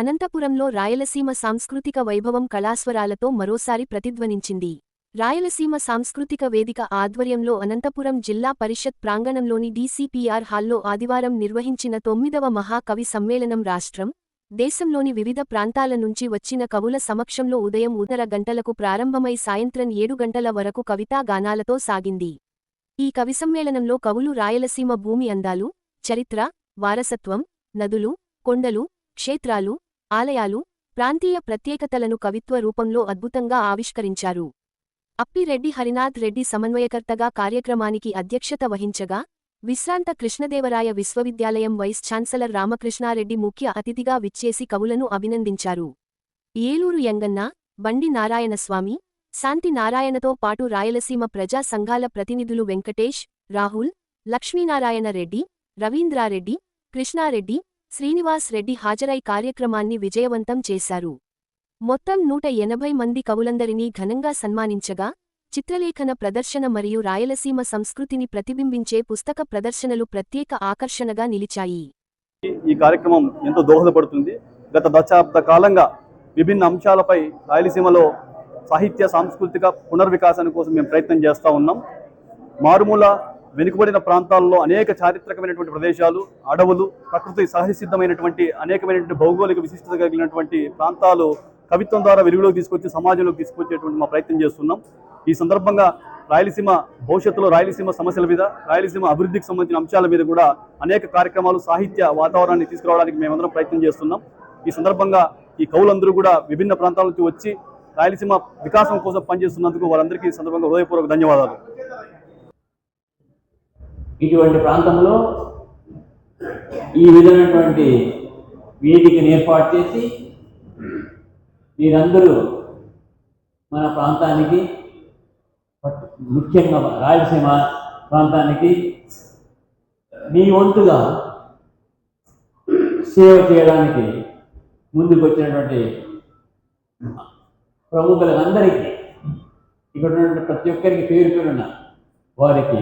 అనంతపురంలో రాయలసీమ సాంస్కృతిక వైభవం కళాస్వరాలతో మరోసారి ప్రతిధ్వనించింది. రాయలసీమ సాంస్కృతిక వేదిక ఆధ్వర్యంలో అనంతపురం జిల్లా పరిషత్ ప్రాంగణంలోని డీసీపీఆర్ హాల్లో ఆదివారం నిర్వహించిన తొమ్మిదవ మహాకవి సమ్మేళనం రాష్ట్రం దేశంలోని వివిధ ప్రాంతాల నుంచి వచ్చిన కవుల సమక్షంలో ఉదయం ఉదర గంటలకు ప్రారంభమై సాయంత్రం ఏడు గంటల వరకు కవితా గానాలతో సాగింది. ఈ కవి సమ్మేళనంలో కవులు రాయలసీమ భూమి అందాలు చరిత్ర వారసత్వం నదులు కొండలు క్షేత్రాలు ఆలయాలు ప్రాంతీయ ప్రత్యేకతలను కవిత్వ రూపంలో అద్భుతంగా ఆవిష్కరించారు. అప్పిరెడ్డి హరినాథ్ రెడ్డి సమన్వయకర్తగా కార్యక్రమానికి అధ్యక్షత వహించగా విశ్రాంత కృష్ణదేవరాయ విశ్వవిద్యాలయం వైస్ ఛాన్సలర్ రామకృష్ణారెడ్డి ముఖ్య అతిథిగా విచ్చేసి కవులను అభినందించారు. ఏలూరు యంగన్న బండి నారాయణస్వామి శాంతి నారాయణతో పాటు రాయలసీమ ప్రజా సంఘాల ప్రతినిధులు వెంకటేష్ రాహుల్ లక్ష్మీనారాయణ రెడ్డి రవీంద్రారెడ్డి కృష్ణారెడ్డి శ్రీనివాస్ రెడ్డి హాజరై కార్యక్రమాన్ని విజయవంతం చేశారు. మొత్తం నూట ఎనభై మంది కవులందరినీ ఘనంగా సన్మానించగా చిత్రలేఖన ప్రదర్శన మరియు రాయలసీమ సంస్కృతిని ప్రతిబింబించే పుస్తక ప్రదర్శనలు ప్రత్యేక ఆకర్షణగా నిలిచాయి. ఈ కార్యక్రమం ఎంతో దోహదపడుతుంది. గత దశాబ్ద కాలంగా విభిన్న అంశాలపై రాయలసీమలో సాహిత్య సాంస్కృతిక పునర్వికాసాని కోసం మేము ప్రయత్నం చేస్తూ ఉన్నాం. మారుమూల వెనుకబడిన ప్రాంతాల్లో అనేక చారిత్రకమైనటువంటి ప్రదేశాలు అడవులు ప్రకృతి సహజసిద్ధమైనటువంటి అనేకమైనటువంటి భౌగోళిక విశిష్టత కలిగినటువంటి ప్రాంతాలు కవిత్వం ద్వారా వెలుగులోకి తీసుకొచ్చి సమాజంలోకి తీసుకొచ్చేటువంటి మా ప్రయత్నం చేస్తున్నాం. ఈ సందర్భంగా రాయలసీమ భవిష్యత్తులో రాయలసీమ సమస్యల మీద రాయలసీమ అభివృద్ధికి సంబంధించిన అంశాల మీద కూడా అనేక కార్యక్రమాలు సాహిత్య వాతావరణాన్ని తీసుకురావడానికి మేమందరం ప్రయత్నం చేస్తున్నాం. ఈ సందర్భంగా ఈ కవులందరూ కూడా విభిన్న ప్రాంతాల నుంచి వచ్చి రాయలసీమ వికాసం కోసం పనిచేస్తున్నందుకు వారందరికీ సందర్భంగా హృదయపూర్వక ధన్యవాదాలు. ఇటువంటి ప్రాంతంలో ఈ విధమైనటువంటి వేదికను ఏర్పాటు చేసి మీరందరూ మన ప్రాంతానికి ముఖ్యంగా రాయలసీమ ప్రాంతానికి మీ వంతుగా సేవ చేయడానికి ముందుకు వచ్చినటువంటి ప్రముఖులందరికీ ఇక్కడ ఉన్నటువంటి ప్రతి ఒక్కరికి పేరు పేరున్న వారికి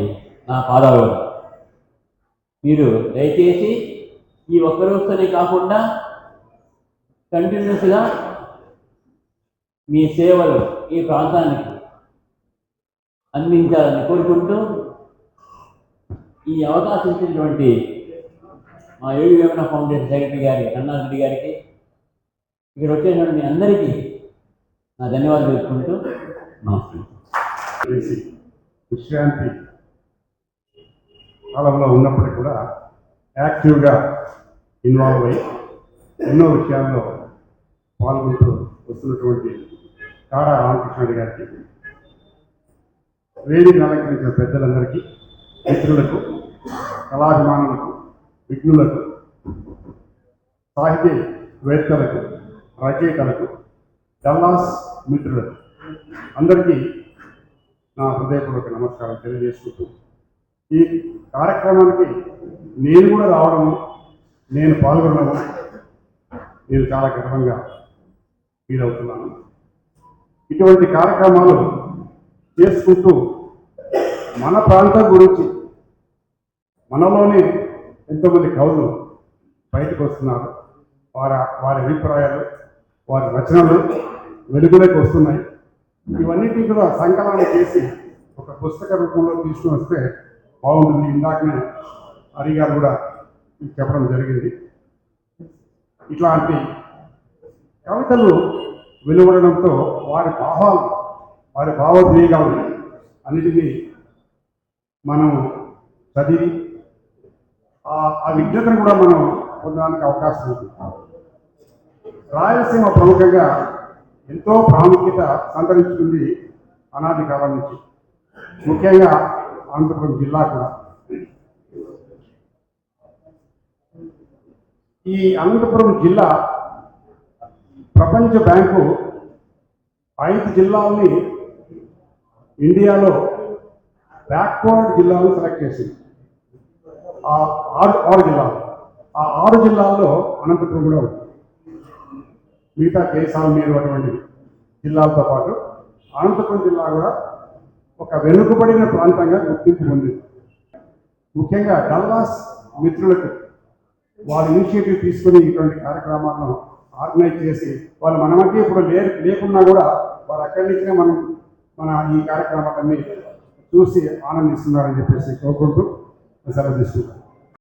నా పాదాలు మీరు దయచేసి ఈ ఒక్కరోజుతోనే కాకుండా కంటిన్యూస్గా మీ సేవలు ఈ ప్రాంతానికి అందించాలని కోరుకుంటూ ఈ అవకాశం ఇచ్చినటువంటి మా ఏడు వేమన ఫౌండేషన్ సెక్రటరీ గారి అన్నారెడ్డి గారికి ఇక్కడ వచ్చేటువంటి మీ అందరికీ నా ధన్యవాదాలు చెప్పుకుంటూ నమస్కారం. విశ్రాంతి. కాలంలో ఉన్నప్పటికీ కూడా యాక్టివ్గా ఇన్వాల్వ్ అయ్యి ఎన్నో విషయాల్లో పాల్గొంటూ వస్తున్నటువంటి కాడా రామకృష్ణుడి గారికి వేదిక అలంకరించిన పెద్దలందరికీ మిత్రులకు కళాభిమానులకు విఘ్నులకు సాహితీవేత్తలకు రచయితలకు డల్లాస్ మిత్రులకు అందరికీ నా హృదయపూర్వక నమస్కారం తెలియజేసుకుంటూ ఈ కార్యక్రమానికి నేను కూడా రావడము నేను పాల్గొనడము నేను చాలా గర్వంగా ఫీల్ అవుతున్నాను. ఇటువంటి కార్యక్రమాలు చేసుకుంటూ మన ప్రాంతం గురించి మనలోనే ఎంతోమంది కవులు బయటకు వస్తున్నారు. వారి వారి అభిప్రాయాలు వారి రచనలు వెలుగులోకి వస్తున్నాయి. ఇవన్నిటిని కూడా సంకలనం చేసి ఒక పుస్తక రూపంలో తీసుకుని వస్తే బాగుంటుంది. ఇందాకనే హరి గారు కూడా చెప్పడం జరిగింది. ఇట్లాంటి కవితలు వెలువడడంతో వారి భావాలు వారి భావోద్వేగాలు అన్నిటినీ మనం చదివి ఆ- ఆ విజ్ఞతను కూడా మనం పొందడానికి అవకాశం ఉంది. రాయలసీమ ప్రముఖంగా ఎంతో ప్రాముఖ్యత సంతరించుకుంది అనాది కాలం నుంచి. ముఖ్యంగా అనంతపురం జిల్లా కూడా ఈ అనంతపురం జిల్లా ప్రపంచ బ్యాంకు ఐదు జిల్లాల్ని ఇండియాలో బ్యాక్వర్డ్ జిల్లాలను సెలెక్ట్ చేసింది. ఆ ఆరు ఆరు జిల్లాలు. ఆ ఆరు జిల్లాల్లో అనంతపురం కూడా ఉంది మిగతా కేసాలు మీరు అటువంటి జిల్లాలతో పాటు అనంతపురం జిల్లా కూడా ఒక వెనుకబడిన ప్రాంతంగా గుర్తింపు పొందింది ముఖ్యంగా డల్లాస్ మిత్రులకు వాళ్ళ ఇనిషియేటివ్ తీసుకుని ఇటువంటి కార్యక్రమాలను ఆర్గనైజ్ చేసి వాళ్ళు మన మధ్య ఇప్పుడు లే లేకున్నా కూడా వారు అక్కడి నుంచే మనం మన ఈ కార్యక్రమాలన్నీ చూసి ఆనందిస్తున్నారని చెప్పేసి కోరుకుంటూ సెలవు తీసుకుంటాను